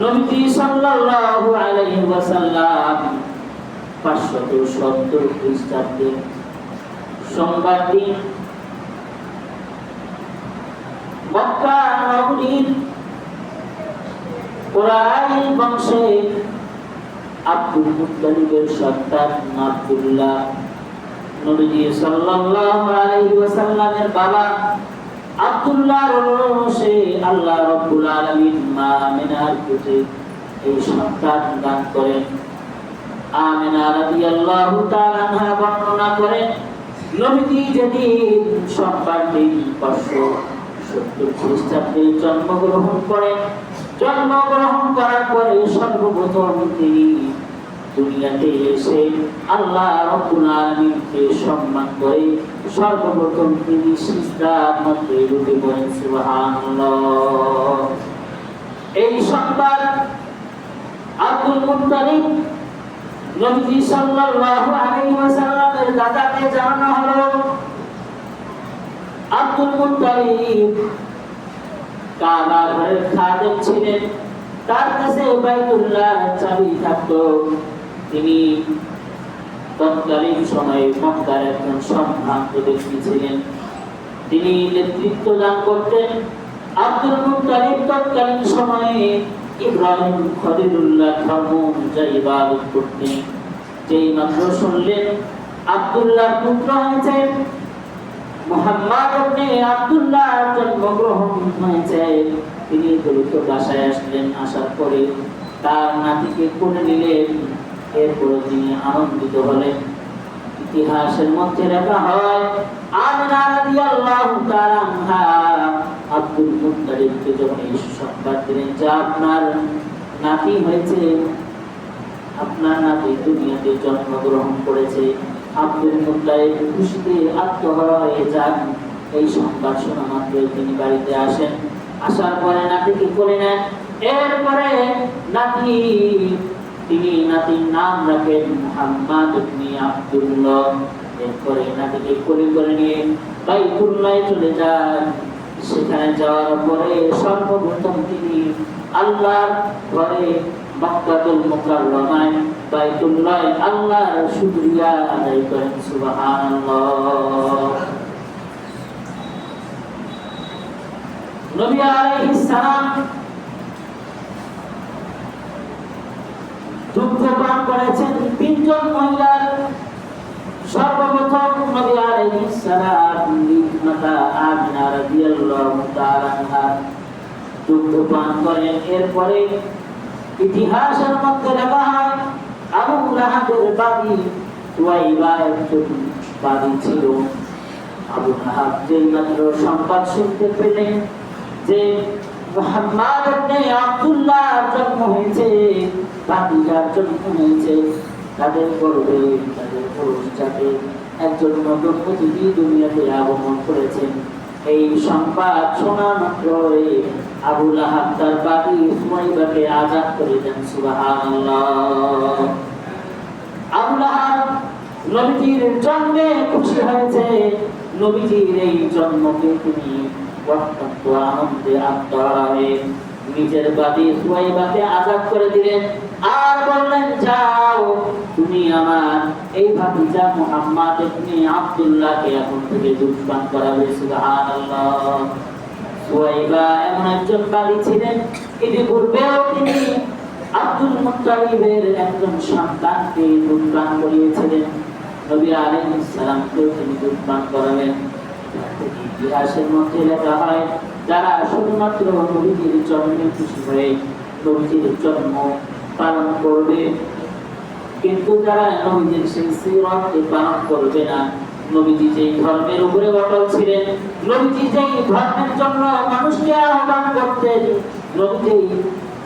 নবীজি সাল্লাল্লাহু আলাইহি ওয়াসাল্লাম 570 খ্রিস্টাব্দে সোমবার দিন মক্কা নগরীর কুরাইশ বংশে আব্দুল মুত্তালিবের সন্তান আব্দুল্লাহ নবীজি সাল্লাল্লাহু আলাইহি ওয়াসাল্লামের বাবা আব্দুল্লাহর সে আল্লাহ রাব্বুল আলামিন মা আমিনার এই সন্তান দান করেন। আমিনা রাদিয়াল্লাহু তাআলা আনহা বর্ণনা করেন, নবীজি সত্তর খ্রিস্টাব্দে জন্মগ্রহণ করেন, জন্মগ্রহণ করার পরে সর্বপ্রথম তিনি দুনিয়াতে এসে আল্লাহ রব্বুল আলামিনকে সম্মান করে, সর্বপ্রথম তিনি সিজদার মধ্যে রুটি করেন সুবহানাল্লাহ। এই সংবাদ আব্দুল মুত্তালিব নবী সাল্লাল্লাহু আলাইহি ওয়াসাল্লামের দাদাকে জানানো হলো, আব্দুল মুত্তালিব কাবা ঘরের খাদেম ছিলেন, তার কাছে বাইতুল্লাহ চাবি থাকতো। তিনি তৎকালীন সময়ে মক্কার একজন সম্ভ্রান্ত ব্যক্তি ছিলেন তিনি নেতৃত্ব দান করতেন। আব্দুল মুত্তালিব তৎকালীন সময়ে ইব্রাহিম খলিলুল্লাহ ধর্ম অনুযায়ী ইবাদত করতেন। যেই মাত্র শুনলেন আব্দুল্লাহ পুত্র হয়েছে মোহাম্মদ ইবনে আব্দুল্লাহ, জন্মগ্রহণ হয়েছে। তিনি দ্রুত বাসায় আসলেন, আসার পরে তার নাতিকে কোলে নিলেন। এরপরে তিনি আনন্দিত হলেন, ইতিহাসের মধ্যে লেখা হয় আমিনা রাদিয়াল্লাহু তাআলা আব্দুল মুত্তালিবকে যখন এই সংবাদ দিলেন যে আপনার নাতি হয়েছে, আপনার নাতি দুনিয়াতে জন্মগ্রহণ করেছে, আব্দুল মুত্তালিব খুশিতে আত্মহারা হয়ে যান। এই সংবাদ শোনা মাত্রই তিনি বাড়িতে আসেন। আসার পরে নাতিকে করে নেন। এরপরে নাতি তিনি নাতির নাম রাখেন মুহাম্মদ ইবনে আব্দুল্লাহ। এরপরে নাতিকে কোলে করে নিয়ে বাইতুল্লাহে চলে যান। সেখানে যাওয়ার পরে সর্বপ্রথম তিনি আল্লাহর ঘরে মক্কাতুল মুকাররমায় বাইতুল্লাহ আল্লাহর শুকরিয়া আদায় করেন, সুবহানাল্লাহ। নবী আলাইহিস সালাম দুগ্ধ পান করেছেন তিনজন মহিলার সর্বপ্রথম নবী আলাইহিস সালাম মাতা আমিনা করেন, এরপরে ইতিহাসের মধ্যে হয়, আবু লাহাবের বাড়ি সুয়াইবা একজন বাড়ি ছিল। আবু লাহাব যেই মাত্র সংবাদ শুনতে পেলেন যে আব্দুল্লাহ জন্ম হয়েছে ভাতিজার জন্ম হয়েছে তাদের গর্বে তাদের যাতে একজন নতুন অতিথি দুনিয়াতে আগমন করেছেন। এই সংবাদ শোনা মাত্রই আবু লাহাব তার বাড়ি সুমাইবাকে আজাদ করে দেন, সুবহানাল্লাহ। আবু লাহাব নবীজির জন্মে খুশি হয়েছে। নবীজির এই জন্মকে তিনি অত্যন্ত আনন্দে আত্মহারা নিজের বাড়ি সুয়াইবাকে আজাদ করে দিলেন। আর বললেন, যাও, তুমি আমার এই ভাতিজা মুহাম্মদ ইবনে আব্দুল্লাহকে এখন থেকে দুধ পান করাবে, সুবহানাল্লাহ। সুয়াইবা এমন একজন ছিলেন তিনি আব্দুল মুত্তালিবের একজন সন্তানকে দুধ পান করিয়েছিলেন। নবী আলাইহিস সালামকেও তিনি দুধ পান করাবেন ইতিহাসের মধ্যে লেখা হয় যারা শুধুমাত্র নবীজির জন্মে খুশি হয়ে নবীজির জন্ম পালন করবে, কিন্তু যারা নবীজির সেই সিরাতকে পালন করবে না, নবীজি যেই ধর্মের উপরে অটল ছিলেন, নবীজি যেই ধর্মের জন্য মানুষকে আহ্বান করতেন, নবীজি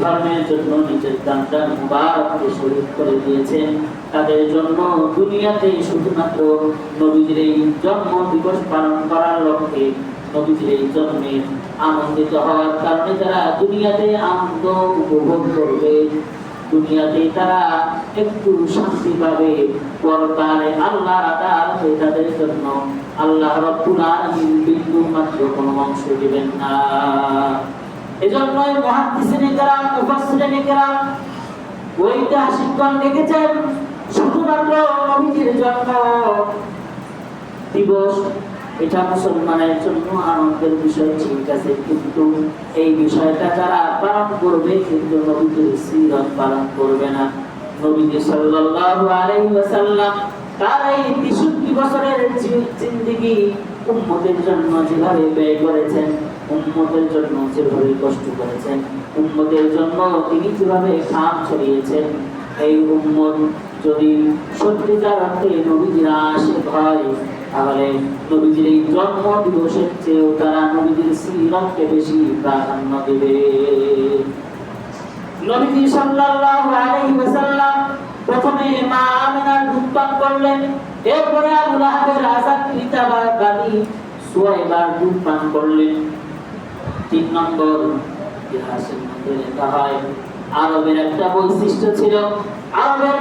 ধর্মের জন্য নিজের দানটা মুবারককে শরীর করে দিয়েছেন। তাদের জন্য দুনিয়াতে শুধুমাত্র নবীজির এই জন্ম দিবস পালন করার লক্ষ্যে নবীজির এই জন্মে আনন্দিত হওয়ার কারণে যারা দুনিয়াতে আনন্দ উপভোগ করবে। দুনিয়াতে তারা একটু শান্তি পাবে। পরকালে আল্লাহর আদালতে তাদের জন্য। আল্লাহ রব্বুল বিন্দু মাত্র কোনো অংশ দিবেন না। এজন্যই মহাদিসিনে কেরাম মুফাসসিরিনে কেরাম ঐতিহাসিকগণ শুধুমাত্র দিবস এটা মুসলমানের জন্য আনন্দের বিষয়, ঠিক আছে, কিন্তু এই বিষয়টা যারা পালন করবে, কিন্তু নবীজির সিরত পালন করবে না। নবীজি সাল্লাল্লাহু আলাইহি ওয়াসাল্লাম তার এই 63 বছরের জিন্দেগি উম্মতের জন্য যেভাবে ব্যয় করেছেন, উম্মতের জন্য যেভাবে কষ্ট করেছেন, উম্মতের জন্য তিনি যেভাবে খাম ছড়িয়েছেন, এই উম্মত যদি সত্যিকার অর্থে নবীজির আশেক হয় তাহলে নবীজির এই জন্ম দিবসের চেয়েও তারা নবীজির বেশি প্রাধান্য দেবে। নবীজি সাল্লাল্লাহু আলাইহি ওয়াসাল্লাম প্রথমে মা আমিনার দুধ পান করলেন, এরপরে আবু লাহাবের আজাদ পিতা বা দাদি সুয়াইবার দুধ পান করলেন। তিন নম্বর ইতিহাসের মধ্যে লেখা হয়, আরবের একটা বৈশিষ্ট্য ছিল, আরবের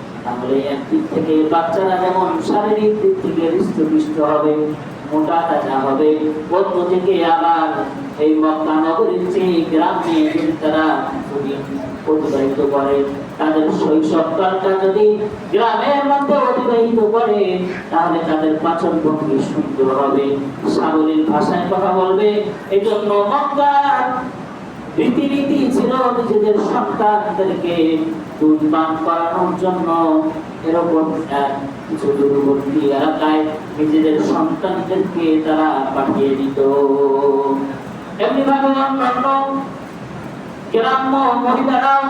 তাহলে একদিক থেকে বাচ্চারা যেমন শারীরিক দিক থেকে হৃষ্টপুষ্ট হবে, মোটা তাজা হবে অন্য থেকে আবার এই মক্কা নগরীর যে গ্রামে যদি তারা অতিবাহিত করে, তাদের শৈশবকালটা যদি গ্রামের মধ্যে অতিবাহিত করে, তাহলে তাদের পাচন ভঙ্গি সুন্দর হবে। সাবলীল ভাষায় কথা বলবে এই জন্য মক্কার রীতিনীতি ছিল নিজেদের সন্তানদেরকে দুধ করানোর জন্য। এরকম কিছু দূরবর্তী এলাকায় নিজেদের সন্তানদেরকে তারা পাঠিয়ে দিত। এমনি ভাবে অন্যান্য গ্রাম্য মহিলারাও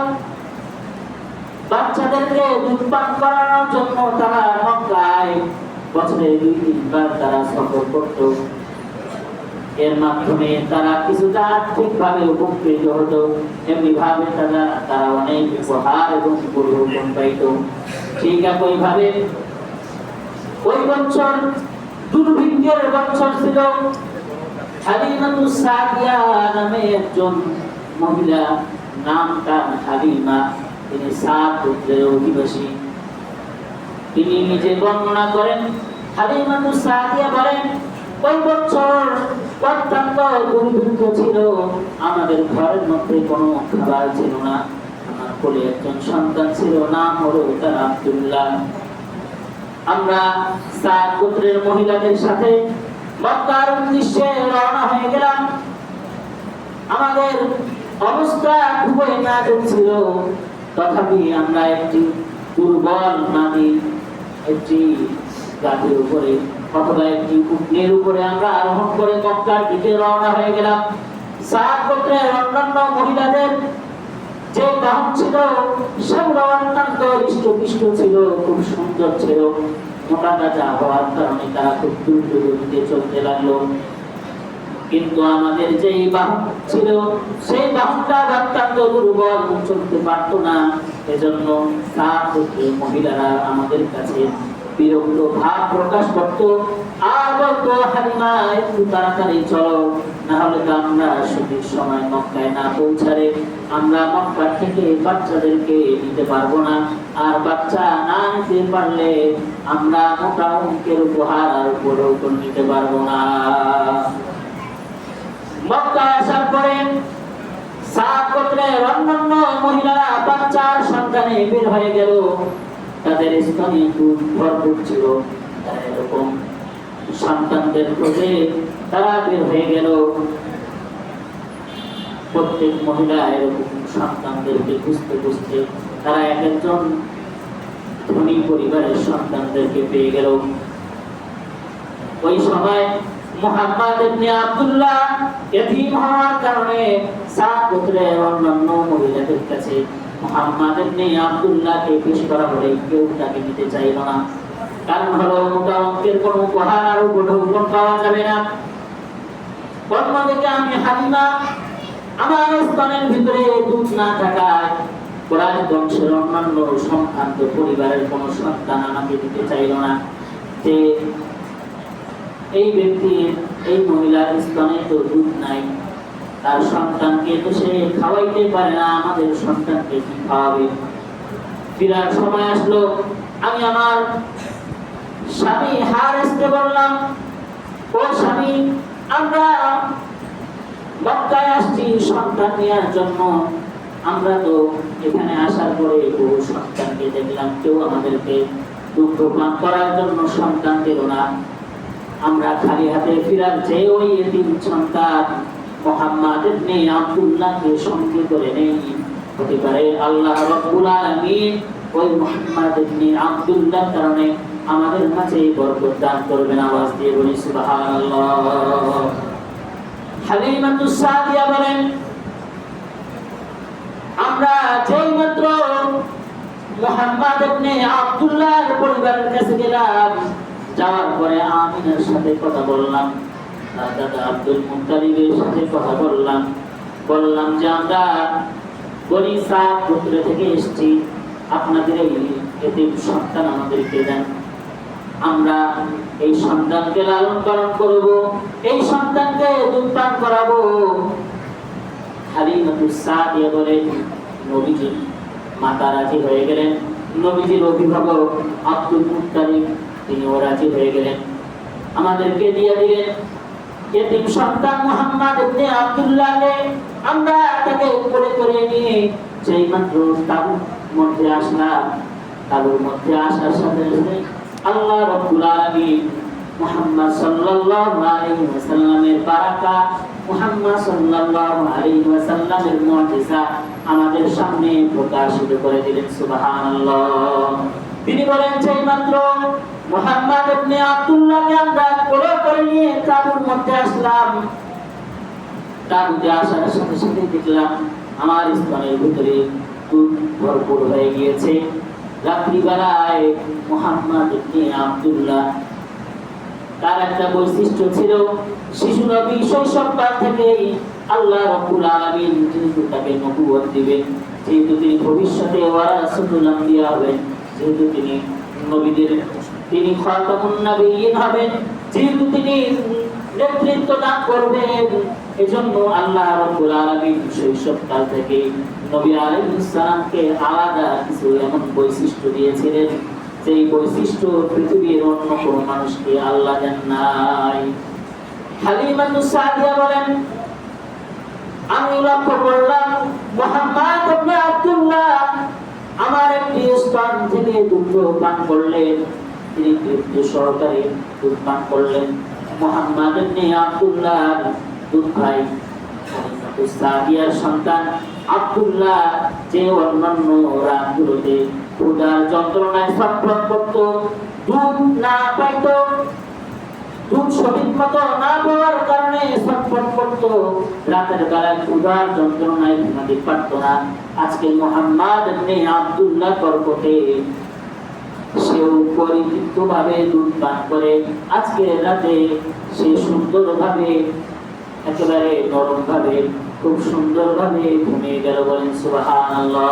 বাচ্চাদেরকে দুধ পান করানোর জন্য তারা মক্কায় বছরে দুই তিনবার তারা সফর করতো। এর মাধ্যমে তারা কিছুটা আর্থিক ভাবে উপকৃত হতো। এমনি ভাবে তারা তারা অনেক উপহার এবং পরিবর্তন পাইত। ঠিক একই ভাবে ওই বছর দুর্ভিক্ষের বছর ছিল। সাদিয়া নামে একজন মহিলা নাম তার তিনি সাত পুত্রের অধিবাসী। তিনি নিজে বর্ণনা করেন, হালিমাতু সাদিয়া বলেন, ওই বছর অত্যন্ত দুর্ভিক্ষ ছিল। আমাদের ঘরের মধ্যে কোনো খাবার ছিল না। আমার কোলে একজন সন্তান ছিল, নাম হলো তার আব্দুল্লাহ। আমরা সাত গোত্রের মহিলাদের সাথে মক্কার উদ্দেশ্যে রওনা হয়ে গেলাম। আমাদের অবস্থা খুবই নাজুক ছিল। তথাপি আমরা একটি দুর্বল নারী একটি গাছের উপরে অথবা উপরে আমরা আরোহণ করে দিকে রওনা হয়ে গেলাম। যে কারণে তারা খুব লাগল। কিন্তু আমাদের যে বাহন ছিল, সেই বাহনটা অত্যন্ত দুর্বল, চলতে পারতো না। এজন্য গোত্রের মহিলারা আমাদের কাছে বিরক্ত ভাব প্রকাশ করতো, আর বলতো হালিমা, একটু তাড়াতাড়ি চলো, না তো আমরা সঠিক সময় মক্কায় না পৌঁছালে আমরা মক্কা থেকে বাচ্চাদেরকে নিতে পারব না। আর বাচ্চা না নিতে পারলে আমরা মোটা অঙ্কের উপহার আর বড় উপর নিতে পারব না। মক্কা আসার পরে সাত গোত্রের অন্যান্য মহিলারা বাচ্চার সন্তানে বের হয়ে গেল। তাদের স্তনে দুধ ভরপুর ছিল। এরকম সন্তানদের খোঁজে তারা বের হয়ে গেল। প্রত্যেক মহিলা এরকম সন্তানদেরকে খুঁজতে খুঁজতে তারা এক একজন ধনী পরিবারের সন্তানদেরকে পেয়ে গেল। ওই সময় মোহাম্মদ ইবনে আব্দুল্লাহ এতিম হওয়ার কারণে সাত গোত্রের অন্যান্য মহিলাদের কাছে আমার স্তনের ভিতরে দুধ না থাকায় কোরআন অন্যান্য সম্ভ্রান্ত পরিবারের কোনো সন্তান আমাকে দিতে চাইল না। যে এই ব্যক্তির এই মহিলার স্তনে তো দুধ নাই তার সন্তানকে তো সে খাওয়াইতে পারে না, আমাদের সন্তানকে কি খাওয়াবে? ফিরার সময় আসলো, আমি আমার স্বামী হারেসকে বললাম, ও স্বামী, আমরা মক্কায় আসছি, সন্তান নেওয়ার জন্য। আমরা তো এখানে আসার পরে বহু সন্তানকে দেখলাম, কেউ আমাদেরকে দুঃখ পান করার জন্য সন্তান দিল না। আমরা খালি হাতে ফিরার যে ওই এতিম সন্তান মোহাম্মদ আব্দুল্লাহকে সঙ্গে করে নেই। হতে পারে আল্লাহ রাব্বুল ওই কারণে আমাদের মাঝে বরকত দান করবেন। আওয়াজ দিয়ে বলি বলেন, আমরা যেই মোহাম্মদ আব্দুল্লাহর পরিবারের কাছে গেলাম, যাওয়ার পরে আমিনার সাথে কথা বললাম। লালন পালন করব, এই সন্তানকে দুধ করাবো। হালিমাতুস সাদিয়া নবীজি, মাতা রাজি হয়ে গেলেন। নবীজির অভিভাবক আব্দুল মুত্তালিব তিনিও রাজি হয়ে গেলেন। আমাদেরকে দিয়ে দিলেন সন্তান মোহাম্মদ ইবনে আব্দুল্লাহকে আমরা তাকে উপরে করে নিয়ে সেই মাত্র মধ্যে আসলাম। মধ্যে আসার সাথে সাথে আল্লাহ রাব্বুল আলামিন মুহাম্মদ সাল্লাল্লাহু আলাইহি ওয়াসাল্লামের বারাকা, মুহাম্মদ সাল্লাল্লাহু আলাইহি ওয়াসাল্লামের মুজিজা আমাদের সামনে প্রকাশিত করে দিলেন, সুবহানাল্লাহ। তিনি বলেন সেই মাত্র মুহাম্মদ ইবনে আব্দুল্লাহকে আমরা করে নিয়ে তাবুর মধ্যে আসলাম। আসার সাথে সাথে দেখলাম আমার স্তনের ভিতরে দুধ ভরপুর হয়ে গিয়েছে। রাত্রিবেলায় আব্দুল্লাহ তার একটা বৈশিষ্ট্য ছিল, শিশু নবী শৈশবকাল থেকেই আল্লাহ আলামিন যেহেতু তাকে নবুয়ত দিবেন। যেহেতু তিনি ভবিষ্যতে ওয়ারাসাতুল আম্বিয়া হবেন, যেহেতু তিনি নবীদের, তিনি খাতামুন হবেন। যেহেতু তিনি নেতৃত্ব দান করবেন, এজন্য আল্লাহ রাব্বুল আলামিন শৈশবকাল থেকে নবী আলাইহিস আলাদা কিছু এমন বৈশিষ্ট্য দিয়েছিলেন সেই বৈশিষ্ট্য পৃথিবীর অন্য কোন মানুষকে আল্লাহ দেন নাই। বলেন, আমি লক্ষ্য করলাম মোহাম্মদ আব্দুল্লাহ আমার একটি স্থান থেকে পান করলেন। তিনি তৃপ্তি সহকারে দুধ পান করলেন। মোহাম্মদ দুধ সাদিয়ার সন্তান যে অন্যান্য ক্ষুধার যন্ত্রণায় করত, দুধ না পাইত, দুধ সঠিক মতো না পাওয়ার কারণে ছটফট করত। রাতের বেলায় ক্ষুধার যন্ত্রণায় ঘুমাতে পারত না। আজকে মোহাম্মদ আব্দুল্লাহ বরকতে সেও পরিচিত ভাবে দুধ পান করে আজকে রাতে সে সুন্দর ভাবে একেবারে নরম ভাবে খুব সুন্দর ভাবে ঘুমিয়ে গেল বলেন সুবহানাল্লাহ।